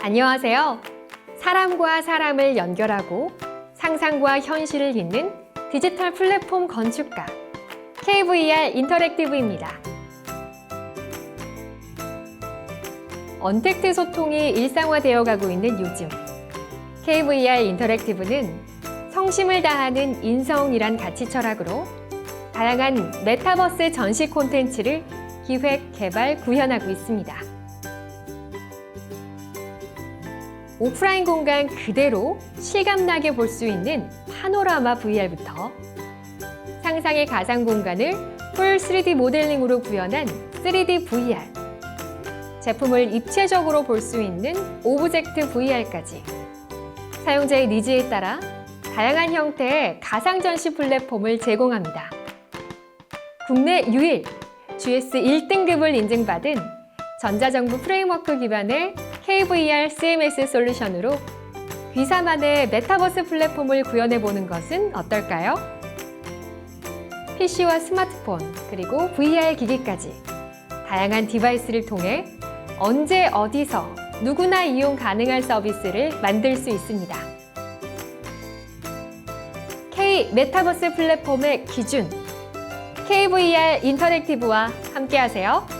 안녕하세요. 사람과 사람을 연결하고 상상과 현실을 잇는 디지털 플랫폼 건축가 KVR 인터랙티브입니다. 언택트 소통이 일상화되어 가고 있는 요즘 KVR 인터랙티브는 성심을 다하는 인성이란 가치 철학으로 다양한 메타버스 전시 콘텐츠를 기획, 개발, 구현하고 있습니다. 오프라인 공간 그대로 실감나게 볼 수 있는 파노라마 VR부터 상상의 가상 공간을 풀 3D 모델링으로 구현한 3D VR, 제품을 입체적으로 볼 수 있는 오브젝트 VR까지 사용자의 니즈에 따라 다양한 형태의 가상 전시 플랫폼을 제공합니다. 국내 유일 GS 1등급을 인증받은 전자정부 프레임워크 기반의 KVR CMS 솔루션으로 귀사만의 메타버스 플랫폼을 구현해 보는 것은 어떨까요? PC와 스마트폰, 그리고 VR 기기까지 다양한 디바이스를 통해 언제 어디서 누구나 이용 가능한 서비스를 만들 수 있습니다. K 메타버스 플랫폼의 기준 KVR 인터랙티브와 함께하세요.